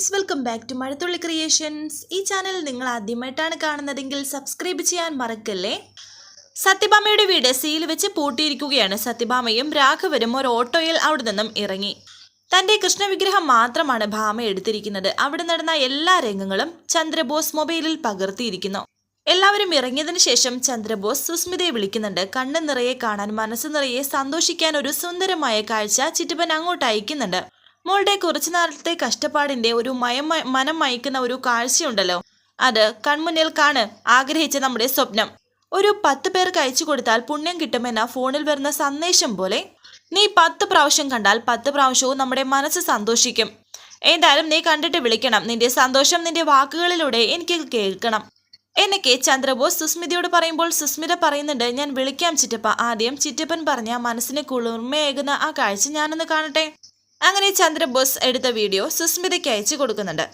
Friends welcome back to Mazhathulli creations ഈ channel നിങ്ങൾ ആദ്യമായിട്ടാണ് കാണുന്നതെങ്കിൽ സബ്സ്ക്രൈബ് ചെയ്യാൻ മറക്കല്ലേ? സത്യഭാമയുടെ വീട് സീൽ വെച്ച് പൂട്ടിയിരിക്കുകയാണ്. സത്യഭാമയും രാഘവരും ഒരു ഓട്ടോയിൽ അവിടെ നിന്നും ഇറങ്ങി. തന്റെ കൃഷ്ണവിഗ്രഹം മാത്രമാണ് ഭാമ എടുത്തിരിക്കുന്നത്. അവിടെ നടന്ന എല്ലാ രംഗങ്ങളും ചന്ദ്രബോസ് മൊബൈലിൽ പകർത്തിയിരിക്കുന്നു. എല്ലാവരും ഇറങ്ങിയതിന് ശേഷം ചന്ദ്രബോസ് സുസ്മിതയെ വിളിക്കുന്നുണ്ട്. കണ്ണ് നിറയെ കാണാൻ മനസ്സ് നിറയെ സന്തോഷിക്കാൻ ഒരു സുന്ദരമായ കാഴ്ച ചിറ്റപ്പൻ അങ്ങോട്ട് അയക്കുന്നുണ്ട്. മോളുടെ കുറച്ചു നാളത്തെ കഷ്ടപ്പാടിന്റെ ഒരു മയം മനം മയക്കുന്ന ഒരു കാഴ്ചയുണ്ടല്ലോ. അത് കൺമുന്നിൽ കാണ് ആഗ്രഹിച്ച നമ്മുടെ സ്വപ്നം. ഒരു പത്ത് പേർക്ക് അയച്ചു കൊടുത്താൽ പുണ്യം കിട്ടുമെന്ന ഫോണിൽ വരുന്ന സന്ദേശം പോലെ നീ പത്ത് പ്രാവശ്യം കണ്ടാൽ പത്ത് പ്രാവശ്യവും നമ്മുടെ മനസ്സ് സന്തോഷിക്കും. എന്തായാലും നീ കണ്ടിട്ട് വിളിക്കണം. നിന്റെ സന്തോഷം നിന്റെ വാക്കുകളിലൂടെ എനിക്ക് കേൾക്കണം. എന്നൊക്കെ ചന്ദ്രബോസ് സുസ്മിതയോട് പറയുമ്പോൾ സുസ്മിത പറയുന്നുണ്ട് ഞാൻ വിളിക്കാം ചിറ്റപ്പ. ആദ്യം ചിറ്റപ്പൻ പറഞ്ഞ മനസ്സിന് കുളിർമയേകുന്ന ആ കാഴ്ച ഞാനൊന്ന് കാണട്ടെ? അങ്ങനെ ചന്ദ്രബോസ് എടുത്ത വീഡിയോ സുസ്മിതയ്ക്ക് അയച്ചു കൊടുക്കുന്നുണ്ട്.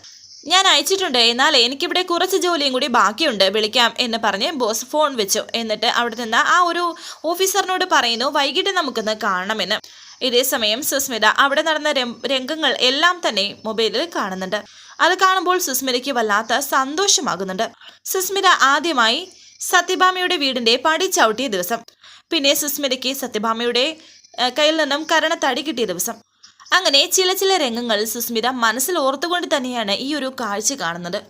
ഞാൻ അയച്ചിട്ടുണ്ട് എന്നാൽ എനിക്കിവിടെ കുറച്ച് ജോലിയും കൂടി ബാക്കിയുണ്ട് വിളിക്കാം എന്ന് പറഞ്ഞ് ബോസ് ഫോൺ വെച്ചു. എന്നിട്ട് അവിടെ നിന്ന് ആ ഒരു ഓഫീസറിനോട് പറയുന്നു വൈകിട്ട് നമുക്കൊന്ന് കാണണമെന്ന്. ഇതേ സമയം സുസ്മിത അവിടെ നടന്ന രംഗങ്ങൾ എല്ലാം തന്നെ മൊബൈലിൽ കാണുന്നുണ്ട്. അത് കാണുമ്പോൾ സുസ്മിതയ്ക്ക് വല്ലാത്ത സന്തോഷമാകുന്നുണ്ട്. സുസ്മിത ആദ്യമായി സത്യഭാമയുടെ വീടിന്റെ പടി ചവിട്ടിയ ദിവസം. പിന്നെ സുസ്മിതയ്ക്ക് സത്യഭാമയുടെ കയ്യിൽ നിന്നും കരണത്തടി കിട്ടിയ ദിവസം. അങ്ങനെ ചില ചില രംഗങ്ങൾ സുസ്മിത മനസ്സിൽ ഓർത്തുകൊണ്ട് തന്നെയാണ് ഈ ഒരു കാഴ്ച കാണുന്നത്.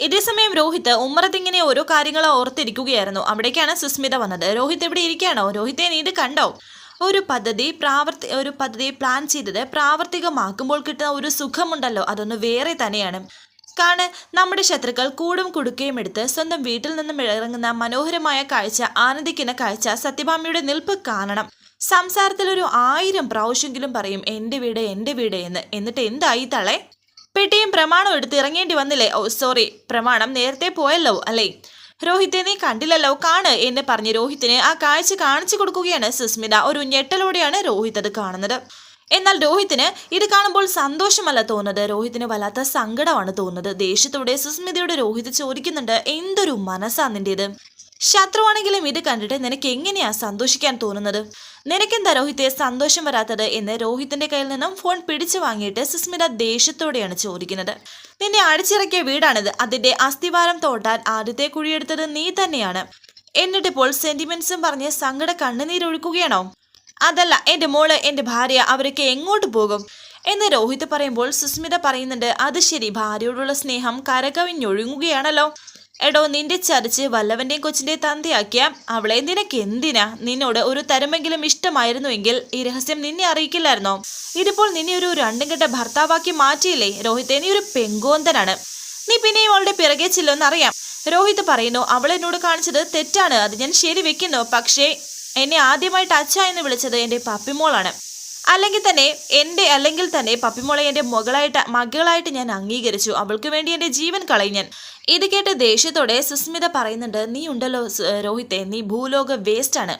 ഇതേസമയം രോഹിത് ഉമ്മറത്തിങ്ങനെ ഓരോ കാര്യങ്ങൾ ഓർത്തിരിക്കുകയായിരുന്നു. അവിടേക്കാണ് സുസ്മിത വന്നത്. രോഹിത് എവിടെ ഇരിക്കുകയാണോ? രോഹിത്തെ നീ ഇത് കണ്ടോ? ഒരു പദ്ധതി പ്രാവർത്തി ഒരു പദ്ധതി പ്ലാൻ ചെയ്തത് പ്രാവർത്തികമാക്കുമ്പോൾ കിട്ടുന്ന ഒരു സുഖമുണ്ടല്ലോ. അതൊന്ന് വേറെ തന്നെയാണ്. കാണ് നമ്മുടെ ശത്രുക്കൾ കൂടും കുടുക്കയും എടുത്ത് സ്വന്തം വീട്ടിൽ നിന്നും ഇറങ്ങുന്ന മനോഹരമായ കാഴ്ച ആനന്ദിക്കുന്ന കാഴ്ച സത്യഭാമയുടെ നിൽപ്പ് കാണണം. സംസാരത്തിൽ ഒരു ആയിരം പ്രാവശ്യമെങ്കിലും പറയും എന്റെ വീട് എന്റെ വീട് എന്ന്. എന്നിട്ട് എന്തായി തളെ? പെട്ടിയും പ്രമാണം എടുത്ത് ഇറങ്ങേണ്ടി വന്നില്ലേ? ഓ സോറി പ്രമാണം നേരത്തെ പോയല്ലോ അല്ലേ? രോഹിത്തെ നീ കണ്ടില്ലല്ലോ കാണ് എന്ന് പറഞ്ഞ് രോഹിത്തിന് ആ കാഴ്ച കാണിച്ചു കൊടുക്കുകയാണ് സുസ്മിത. ഒരു ഞെട്ടലോടെയാണ് രോഹിത് അത് കാണുന്നത്. എന്നാൽ രോഹിത്തിന് ഇത് കാണുമ്പോൾ സന്തോഷമല്ല തോന്നുന്നത്. രോഹിത്തിന് വല്ലാത്ത സങ്കടമാണ് തോന്നുന്നത്. ദേഷ്യത്തോടെ സുസ്മിതയോട് രോഹിത് ചോദിക്കുന്നുണ്ട് എന്തൊരു മനസ്സാ നിന്റേത്? ശത്രുവാണെങ്കിലും ഇത് കണ്ടിട്ട് നിനക്ക് എങ്ങനെയാ സന്തോഷിക്കാൻ തോന്നുന്നത്? നിനക്കെന്താ രോഹിത്തെ സന്തോഷം വരാത്തത് എന്ന് രോഹിത്തിന്റെ കയ്യിൽ നിന്നും ഫോൺ പിടിച്ചു വാങ്ങിയിട്ട് സുസ്മിത ദേഷ്യത്തോടെയാണ് ചോദിക്കുന്നത്. നിന്നെ അടിച്ചിറക്കിയ വീടാണിത്. അതിന്റെ അസ്ഥിവാരം തോട്ടാൻ ആദ്യത്തെ കുഴിയെടുത്തത് നീ തന്നെയാണ്. എന്നിട്ടിപ്പോൾ സെന്റിമെന്റ്സും പറഞ്ഞ് സങ്കട കണ്ണുനീരൊഴുക്കുകയാണോ അതല്ല എന്റെ മോൾ എന്റെ ഭാര്യ അവരൊക്കെ എങ്ങോട്ട് പോകും? എന്ന് രോഹിത് പറയുമ്പോൾ സുസ്മിത പറയുന്നുണ്ട് അത് ശരി ഭാര്യയോടുള്ള സ്നേഹം കരകവിഞ്ഞൊഴുങ്ങുകയാണല്ലോ. എടോ നിന്റെ ചർച്ച് വല്ലവന്റെയും കൊച്ചിന്റെ തന്തയാക്കിയ അവളെ നിനക്ക് എന്തിനാ നിന്നോട് ഒരു തരമെങ്കിലും ഇഷ്ടമായിരുന്നുവെങ്കിൽ ഈ രഹസ്യം നിന്നെ അറിയിക്കില്ലായിരുന്നോ? ഇതിപ്പോൾ നിന്നെ ഒരു രണ്ടും കെട്ട ഭർത്താവാക്കി മാറ്റിയില്ലേ? രോഹിത്തെ നീ ഒരു പെങ്കോന്തനാണ്. നീ പിന്നെ അവളുടെ പിറകെ ചെല്ലുമെന്നറിയാം. രോഹിത് പറയുന്നു അവൾ എന്നോട് കാണിച്ചത് തെറ്റാണ്. അത് ഞാൻ ശരി വെക്കുന്നു പക്ഷേ എന്നെ ആദ്യമായിട്ട് അച്ഛ എന്ന് വിളിച്ചത് എന്റെ പപ്പിമോളാണ്. അല്ലെങ്കിൽ തന്നെ എന്റെ അല്ലെങ്കിൽ തന്നെ പപ്പിമോളെ എന്റെ മകളായിട്ട് മകളായിട്ട് ഞാൻ അംഗീകരിച്ചു. അവൾക്ക് വേണ്ടി എന്റെ ജീവൻ കളയും ഞാൻ. ഇത് കേട്ട് ദേഷ്യത്തോടെ സുസ്മിത പറയുന്നുണ്ട് നീ ഉണ്ടല്ലോ രോഹിത്തെ. നീ ഭൂലോക വേസ്റ്റ് ആണ്.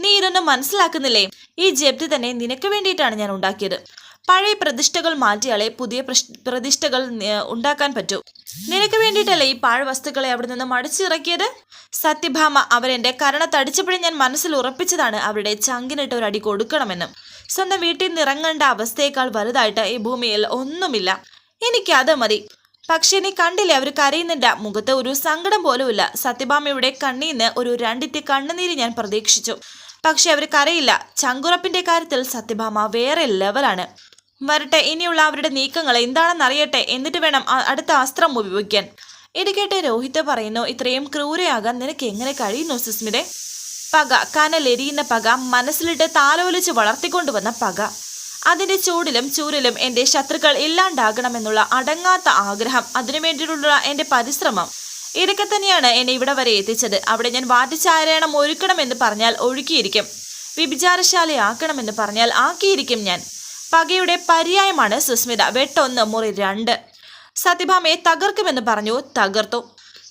നീ ഇതൊന്നും മനസ്സിലാക്കുന്നില്ലേ? ഈ ജപ്തി തന്നെ നിനക്ക് വേണ്ടിയിട്ടാണ് ഞാൻ ഉണ്ടാക്കിയത്. പഴയ പ്രതിഷ്ഠകൾ മാറ്റിയാലേ പുതിയ പ്രതിഷ്ഠകൾ ഉണ്ടാക്കാൻ പറ്റൂ. നിനക്ക് വേണ്ടിയിട്ടല്ലേ ഈ പാഴ് വസ്തുക്കളെ അവിടെ നിന്ന് മടിച്ചിറക്കിയത്? സത്യഭാമ അവരെന്റെ കരണ തടിച്ചപ്പോഴേ ഞാൻ മനസ്സിൽ ഉറപ്പിച്ചതാണ് അവരുടെ ചങ്കിനിട്ട് ഒരു അടി കൊടുക്കണമെന്ന്. സ്വന്തം വീട്ടിൽ നിന്ന് ഇറങ്ങേണ്ട അവസ്ഥയേക്കാൾ വലുതായിട്ട് ഈ ഭൂമിയിൽ ഒന്നുമില്ല. എനിക്കത് മതി. പക്ഷെ നീ കണ്ടില്ലേ അവർ കരയുന്നില്ല മുഖത്ത് ഒരു സങ്കടം പോലുമില്ല. സത്യഭാമയുടെ കണ്ണീന്ന് ഒരു രണ്ടിറ്റ് കണ്ണുനീര് ഞാൻ പ്രതീക്ഷിച്ചു. പക്ഷെ അവർ കരയില്ല. ചങ്കുറപ്പിന്റെ കാര്യത്തിൽ സത്യഭാമ വേറെ ലെവലാണ്. വരട്ടെ ഇനിയുള്ള അവരുടെ നീക്കങ്ങൾ എന്താണെന്ന് അറിയട്ടെ എന്നിട്ട് വേണം അടുത്ത അസ്ത്രം ഉപയോഗിക്കാൻ. ഇത് കേട്ട് രോഹിത് പറയുന്നു ഇത്രയും ക്രൂരയാകാൻ നിനക്ക് എങ്ങനെ കഴിയുന്നു സുസ്മിതെ? പക കനലെരിയുന്ന പക മനസ്സിലിട്ട് താലോലിച്ച് വളർത്തിക്കൊണ്ടുവന്ന പക. അതിന്റെ ചൂടിലും ചൂരിലും എന്റെ ശത്രുക്കൾ ഇല്ലാണ്ടാകണമെന്നുള്ള അടങ്ങാത്ത ആഗ്രഹം അതിനുവേണ്ടിയിട്ടുള്ള എന്റെ പരിശ്രമം. ഇതൊക്കെ തന്നെയാണ് എന്നെ ഇവിടെ വരെ എത്തിച്ചത്. അവിടെ ഞാൻ വാറ്റിച്ചാരണം ഒരുക്കണമെന്ന് പറഞ്ഞാൽ ഒഴുക്കിയിരിക്കും. വിഭിചാരശാലയാക്കണമെന്ന് പറഞ്ഞാൽ ആക്കിയിരിക്കും ഞാൻ. പകയുടെ പര്യായമാണ് സുസ്മിത. വെട്ടൊന്ന് മുറി രണ്ട്. സത്യഭാമയെ തകർക്കുമെന്ന് പറഞ്ഞു തകർത്തു.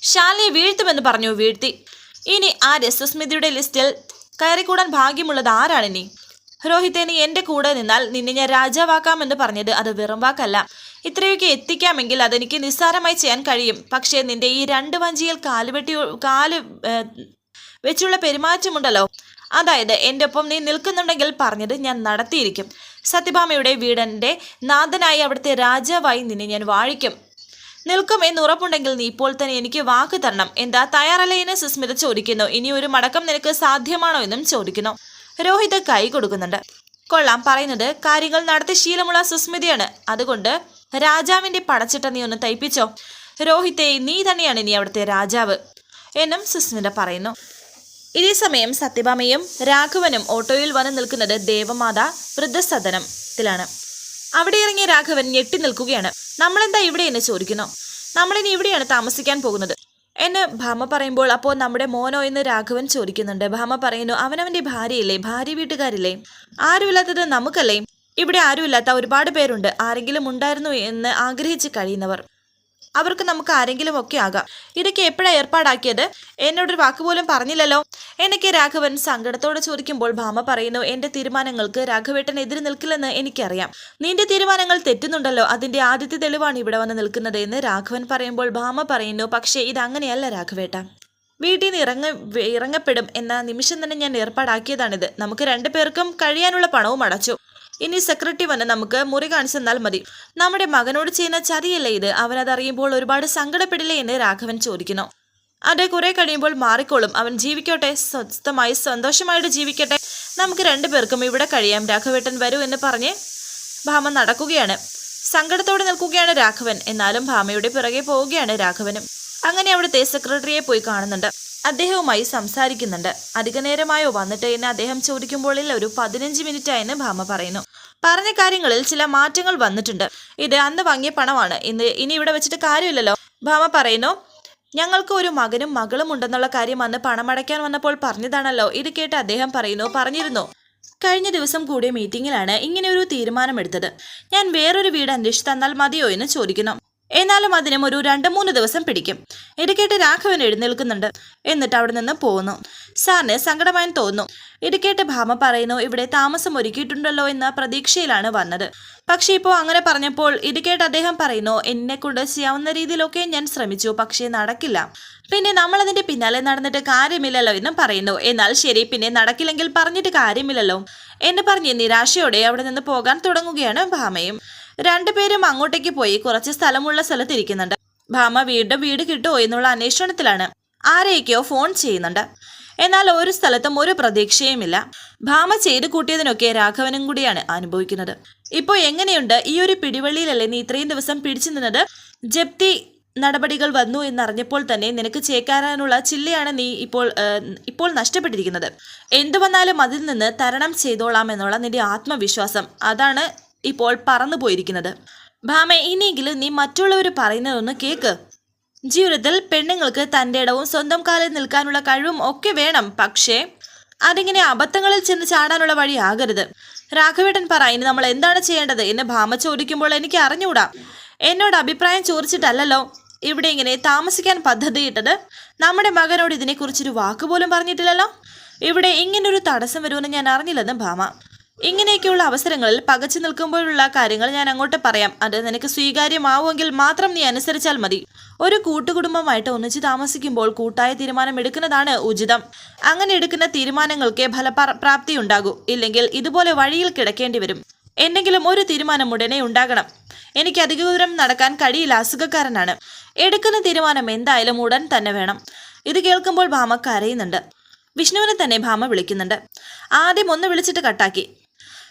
ശാലിയെ വീഴ്ത്തുമെന്ന് പറഞ്ഞു വീഴ്ത്തി. ഇനി ആ സുസ്മിതയുടെ ലിസ്റ്റിൽ കയറിക്കൂടാൻ ഭാഗ്യമുള്ളത് ആരാണിനി രോഹിത്തെ നീ എന്റെ കൂടെ നിന്നാൽ നിന്നെ ഞാൻ രാജാവാക്കാമെന്ന് പറഞ്ഞത് അത് വെറും വാക്കല്ല. ഇത്രയൊക്കെ എത്തിക്കാമെങ്കിൽ അതെനിക്ക് നിസ്സാരമായി ചെയ്യാൻ കഴിയും. പക്ഷേ നിന്റെ ഈ രണ്ട് വഞ്ചിയിൽ കാലുവെട്ടി കാൽ വെച്ചുള്ള പെരുമാറ്റമുണ്ടല്ലോ. അതായത് എന്റെ ഒപ്പം നീ നിൽക്കുന്നുണ്ടെങ്കിൽ പറഞ്ഞത് ഞാൻ നടത്തിയിരിക്കും. സത്യഭാമയുടെ വീടന്റെ നാഥനായി അവിടുത്തെ രാജാവായി നിന്നെ ഞാൻ വാഴിക്കും. നിൽക്കും എന്ന് ഉറപ്പുണ്ടെങ്കിൽ നീ ഇപ്പോൾ തന്നെ എനിക്ക് വാക്ക് തരണം. എന്താ തയ്യാറല്ലേ എന്ന് സുസ്മിത ചോദിക്കുന്നു. ഇനി ഒരു മടക്കം നിനക്ക് സാധ്യമാണോ എന്നും ചോദിക്കുന്നു. രോഹിത് കൈ കൊടുക്കുന്നുണ്ട്. കൊള്ളാം. പറയുന്നത് കാര്യങ്ങൾ നടത്തി ശീലമുള്ള സുസ്മിതയാണ്. അതുകൊണ്ട് രാജാവിന്റെ പടച്ചിട്ട നീ ഒന്ന് തയ്പ്പിച്ചോ? രോഹിത്തെ നീ തന്നെയാണ് ഇനി അവിടുത്തെ രാജാവ് എന്നും സുസ്മിത പറയുന്നു. ഇതേ സമയം സത്യഭാമയും രാഘവനും ഓട്ടോയിൽ വന്ന് നിൽക്കുന്നത് ദേവമാതാ വൃദ്ധസദനത്തിലാണ്. അവിടെ ഇറങ്ങിയ രാഘവൻ ഞെട്ടി നിൽക്കുകയാണ്. നമ്മളെന്താ ഇവിടെ എന്ന് ചോദിക്കുന്നു? നമ്മളിനി ഇവിടെയാണ് താമസിക്കാൻ പോകുന്നത്. എന്ന് ഭാമ പറയുമ്പോൾ അപ്പോൾ നമ്മുടെ മോനോ എന്ന് രാഘവൻ ചോദിക്കുന്നുണ്ട്. ഭാമ പറയുന്നു അവനവന്റെ ഭാര്യയില്ലേ? ഭാര്യ വീട്ടുകാരില്ലേ? ആരുമില്ലാത്തത് നമുക്കല്ലേ? ഇവിടെ ആരുമില്ലാത്ത ഒരുപാട് പേരുണ്ട്. ആരെങ്കിലും ഉണ്ടായിരുന്നു എന്ന് ആഗ്രഹിച്ച് കഴിയുന്നവർ. അവർക്ക് നമുക്ക് ആരെങ്കിലും ഒക്കെ ആകാം. ഇതൊക്കെ എപ്പോഴാണ് ഏർപ്പാടാക്കിയത്? എന്നോടൊരു വാക്കുപോലും പറഞ്ഞില്ലല്ലോ. എനിക്ക് രാഘവൻ സങ്കടത്തോടെ ചോദിക്കുമ്പോൾ ഭാമ പറയുന്നു എന്റെ തീരുമാനങ്ങൾക്ക് രാഘവേട്ടൻ എതിര് നിൽക്കില്ലെന്ന് എനിക്കറിയാം. നിന്റെ തീരുമാനങ്ങൾ തെറ്റുന്നുണ്ടല്ലോ. അതിന്റെ ആദ്യത്തെ തെളിവാണ് ഇവിടെ വന്ന് നിൽക്കുന്നത് എന്ന് രാഘവൻ പറയുമ്പോൾ ഭാമ പറയുന്നു പക്ഷേ ഇത് അങ്ങനെയല്ല രാഘവേട്ട. വീട്ടിൽ നിന്ന് ഇറങ്ങ ഇറങ്ങപ്പെടും. എന്ന നിമിഷം തന്നെ ഞാൻ ഏർപ്പാടാക്കിയതാണിത്. നമുക്ക് രണ്ടു പേർക്കും കഴിയാനുള്ള പണവും അടച്ചു. ഇനി സെക്രട്ടറി വന്ന് നമുക്ക് മുറി കാണിച്ചു തന്നാൽ മതി. നമ്മുടെ മകനോട് ചെയ്യുന്ന ചതിയല്ലേ ഇത്? അവനത് അറിയുമ്പോൾ ഒരുപാട് സങ്കടപ്പെടില്ലേ എന്ന് രാഘവൻ ചോദിക്കുന്നു. അതെ കുറെ കഴിയുമ്പോൾ മാറിക്കോളും. അവൻ ജീവിക്കട്ടെ സ്വസ്ഥമായി സന്തോഷമായിട്ട് ജീവിക്കട്ടെ. നമുക്ക് രണ്ടുപേർക്കും ഇവിടെ കഴിയാം. രാഘവേട്ടൻ വരൂ എന്ന് പറഞ്ഞ് ഭാമ നടക്കുകയാണ്. സങ്കടത്തോടെ നിൽക്കുകയാണ് രാഘവൻ. എന്നാലും ഭാമയുടെ പിറകെ പോവുകയാണ് രാഘവനും. അങ്ങനെ അവിടുത്തെ സെക്രട്ടറിയെ പോയി കാണുന്നുണ്ട്. അദ്ദേഹവുമായി സംസാരിക്കുന്നുണ്ട്. അധികനേരമായോ വന്നിട്ട് എന്ന് അദ്ദേഹം ചോദിക്കുമ്പോഴിൽ ഒരു പതിനഞ്ച് മിനിറ്റായെന്ന് ഭാമ പറയുന്നു. പറഞ്ഞ കാര്യങ്ങളിൽ ചില മാറ്റങ്ങൾ വന്നിട്ടുണ്ട്. ഇത് അന്ന് വാങ്ങിയ പണമാണ്. ഇന്ന് ഇനി ഇവിടെ വെച്ചിട്ട് കാര്യമില്ലല്ലോ. ഭാമ പറയുന്നു ഞങ്ങൾക്ക് ഒരു മകനും മകളും ഉണ്ടെന്നുള്ള കാര്യം അന്ന് പണമടയ്ക്കാൻ വന്നപ്പോൾ പറഞ്ഞതാണല്ലോ. ഇത് കേട്ട് അദ്ദേഹം പറയുന്നു പറഞ്ഞിരുന്നു. കഴിഞ്ഞ ദിവസം കൂടിയ മീറ്റിംഗിലാണ് ഇങ്ങനെ ഒരു തീരുമാനമെടുത്തത്. ഞാൻ വേറൊരു വീട് അന്വേഷിച്ച് തന്നാൽ മതിയോ എന്ന് ചോദിക്കുന്നു. എന്നാലും അതിനും ഒരു രണ്ട് മൂന്ന് ദിവസം പിടിക്കും. ഇടുക്കേട്ട് രാഘവൻ എഴുന്നേൽക്കുന്നുണ്ട്. എന്നിട്ട് അവിടെ നിന്ന് പോകുന്നു സാറിന് സങ്കടമായി തോന്നുന്നു. ഇടുക്കേട്ട് കേട്ട് ഭാമ പറയുന്നു ഇവിടെ താമസം ഒരുക്കിയിട്ടുണ്ടല്ലോ എന്ന പ്രതീക്ഷയിലാണ് വന്നത്. പക്ഷേ ഇപ്പോൾ അങ്ങനെ പറഞ്ഞപ്പോൾ ഇടുക്കേട്ട് അദ്ദേഹം പറയുന്നു എന്നെ കൊണ്ട് ചെയ്യാവുന്ന രീതിയിലൊക്കെ ഞാൻ ശ്രമിച്ചു പക്ഷേ നടക്കില്ല. പിന്നെ നമ്മൾ അതിന്റെ പിന്നാലെ നടന്നിട്ട് കാര്യമില്ലല്ലോ എന്നും പറയുന്നു. എന്നാൽ ശരി പിന്നെ നടക്കില്ലെങ്കിൽ പറഞ്ഞിട്ട് കാര്യമില്ലല്ലോ. എന്ന് പറഞ്ഞ് നിരാശയോടെ അവിടെ നിന്ന് പോകാൻ തുടങ്ങുകയാണ് ഭാമയും. രണ്ടുപേരും അങ്ങോട്ടേക്ക് പോയി കുറച്ച് സ്ഥലമുള്ള സ്ഥലത്തിരിക്കുന്നുണ്ട്. ഭാമ വീണ്ടും വീട് കിട്ടുമോ എന്നുള്ള അന്വേഷണത്തിലാണ് ആരെയൊക്കെയോ ഫോൺ ചെയ്യുന്നുണ്ട്. എന്നാൽ ഒരു സ്ഥലത്തും ഒരു പ്രതീക്ഷയുമില്ല. ഭാമ ചെയ്തു കൂട്ടിയതിനൊക്കെ രാഘവനും കൂടിയാണ് അനുഭവിക്കുന്നത്. ഇപ്പോൾ എങ്ങനെയുണ്ട്? ഈ ഒരു പിടിവള്ളിയിലല്ലേ നീ ഇത്രയും ദിവസം പിടിച്ചു നിന്നത്? ജപ്തി നടപടികൾ വന്നു എന്നറിഞ്ഞപ്പോൾ തന്നെ നിനക്ക് ചേക്കാറാനുള്ള ചില്ലയാണ് നീ ഇപ്പോൾ ഇപ്പോൾ നഷ്ടപ്പെട്ടിരിക്കുന്നത്. എന്തു വന്നാലും അതിൽ നിന്ന് തരണം ചെയ്തോളാം എന്നുള്ള നിന്റെ ആത്മവിശ്വാസം. അതാണ് ഇപ്പോൾ പറന്നു പോയിരിക്കുന്നത്. ഭാമ ഇനിയെങ്കിലും നീ മറ്റുള്ളവർ പറയുന്നതൊന്ന് കേക്ക്. ജീവിതത്തിൽ പെണ്ണുങ്ങൾക്ക് തന്റെ ഇടവും സ്വന്തം കാലിൽ നിൽക്കാനുള്ള കഴിവും ഒക്കെ വേണം. പക്ഷേ അതിങ്ങനെ അബദ്ധങ്ങളിൽ ചെന്ന് ചാടാനുള്ള വഴി ആകരുത്. രാഘവേട്ടൻ പറ ഇനി നമ്മൾ എന്താണ് ചെയ്യേണ്ടത്? എന്ന് ഭാമ ചോദിക്കുമ്പോൾ എനിക്ക് അറിഞ്ഞുകൂടാ എന്നോട് അഭിപ്രായം ചോദിച്ചിട്ടല്ലല്ലോ. ഇവിടെ ഇങ്ങനെ താമസിക്കാൻ പദ്ധതിയിട്ടത്. നമ്മുടെ മകനോട് ഇതിനെക്കുറിച്ചൊരു വാക്കുപോലും പറഞ്ഞിട്ടില്ലല്ലോ. ഇവിടെ ഇങ്ങനൊരു തടസ്സം വരുമെന്ന് ഞാൻ അറിഞ്ഞില്ലെന്ന് ഭാമ. ഇങ്ങനെയൊക്കെയുള്ള അവസരങ്ങളിൽ പകച്ചു നിൽക്കുമ്പോഴുള്ള കാര്യങ്ങൾ ഞാൻ അങ്ങോട്ട് പറയാം. അത് നിനക്ക് സ്വീകാര്യമാവുമെങ്കിൽ മാത്രം നീ അനുസരിച്ചാൽ മതി. ഒരു കൂട്ടുകുടുംബമായിട്ട് ഒന്നിച്ച് താമസിക്കുമ്പോൾ കൂട്ടായ തീരുമാനം എടുക്കുന്നതാണ് ഉചിതം. അങ്ങനെ എടുക്കുന്ന തീരുമാനങ്ങൾക്ക് ഫലപ്രാപ്തി ഉണ്ടാകൂ ഇല്ലെങ്കിൽ ഇതുപോലെ വഴിയിൽ കിടക്കേണ്ടി വരും. എന്തെങ്കിലും ഒരു തീരുമാനം ഉടനെ ഉണ്ടാകണം. എനിക്ക് അധിക ദൂരം നടക്കാൻ കഴിയില്ല. അസുഖക്കാരനാണ്. എടുക്കുന്ന തീരുമാനം എന്തായാലും ഉടൻ തന്നെ വേണം. ഇത് കേൾക്കുമ്പോൾ ഭാമ കരയുന്നുണ്ട് വിഷ്ണുവിനെ തന്നെ ഭാമ വിളിക്കുന്നുണ്ട്. ആദ്യം ഒന്ന് വിളിച്ചിട്ട് കട്ടാക്കി.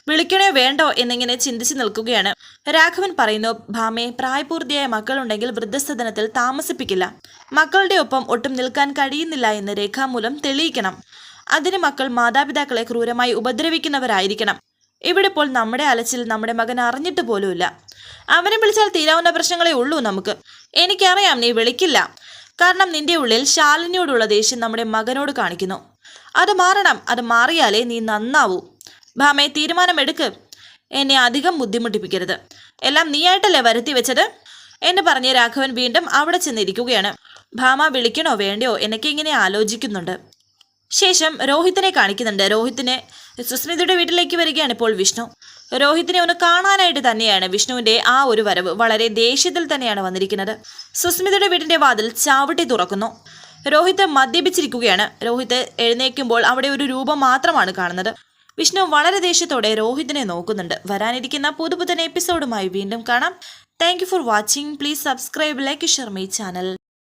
വിളിക്കണോ വേണ്ടോ എന്നിങ്ങനെ ചിന്തിച്ചു നിൽക്കുകയാണ്. രാഘവൻ പറയുന്നു ഭാമയെ പ്രായപൂർത്തിയായ മക്കളുണ്ടെങ്കിൽ വൃദ്ധസദനത്തിൽ താമസിപ്പിക്കില്ല. മക്കളുടെ ഒപ്പം ഒട്ടും നിൽക്കാൻ കഴിയുന്നില്ല എന്ന് രേഖാമൂലം തെളിയിക്കണം. അതിന് മക്കൾ മാതാപിതാക്കളെ ക്രൂരമായി ഉപദ്രവിക്കുന്നവരായിരിക്കണം. ഇവിടെ ഇപ്പോൾ നമ്മുടെ അലച്ചിൽ നമ്മുടെ മകൻ അറിഞ്ഞിട്ട് പോലുമില്ല. അവനെ വിളിച്ചാൽ തീരാവുന്ന പ്രശ്നങ്ങളെ ഉള്ളൂ നമുക്ക്. എനിക്കറിയാം നീ വിളിക്കില്ല. കാരണം നിന്റെ ഉള്ളിൽ ശാലിനിയോടുള്ള ദേഷ്യം നമ്മുടെ മകനോട് കാണിക്കുന്നു. അത് മാറണം. അത് മാറിയാലേ നീ നന്നാവൂ. ഭാമേ തീരുമാനമെടുക്ക്. എന്നെ അധികം ബുദ്ധിമുട്ടിപ്പിക്കരുത്. എല്ലാം നീയായിട്ടല്ലേ വരുത്തി വെച്ചത്? എന്ന് പറഞ്ഞ് രാഘവൻ വീണ്ടും അവിടെ ചെന്നിരിക്കുകയാണ്. ഭാമ വിളിക്കണോ വേണ്ടയോ? എന്നൊക്കെ ഇങ്ങനെ ആലോചിക്കുന്നുണ്ട്. ശേഷം രോഹിത്തിനെ കാണിക്കുന്നുണ്ട്. രോഹിത്തിനെ സുസ്മിതയുടെ വീട്ടിലേക്ക് വരികയാണ് ഇപ്പോൾ വിഷ്ണു. രോഹിത്തിനെ ഒന്ന് കാണാനായിട്ട് തന്നെയാണ് വിഷ്ണുവിന്റെ ആ ഒരു വരവ്. വളരെ ദേഷ്യത്തിൽ തന്നെയാണ് വന്നിരിക്കുന്നത്. സുസ്മിതയുടെ വീടിന്റെ വാതിൽ ചാവട്ടി തുറക്കുന്നു. രോഹിത് മദ്യപിച്ചിരിക്കുകയാണ്. രോഹിത് എഴുന്നേൽക്കുമ്പോൾ അവിടെ ഒരു രൂപം മാത്രമാണ് കാണുന്നത്. വിഷ്ണു വളരെ ദേഷ്യത്തോടെ രോഹിതിനെ നോക്കുന്നുണ്ട്. വരാനിരിക്കുന്ന പുതുപുതൻ എപ്പിസോഡുമായി വീണ്ടും കാണാം. Thank for watching please subscribe like Sharmi channel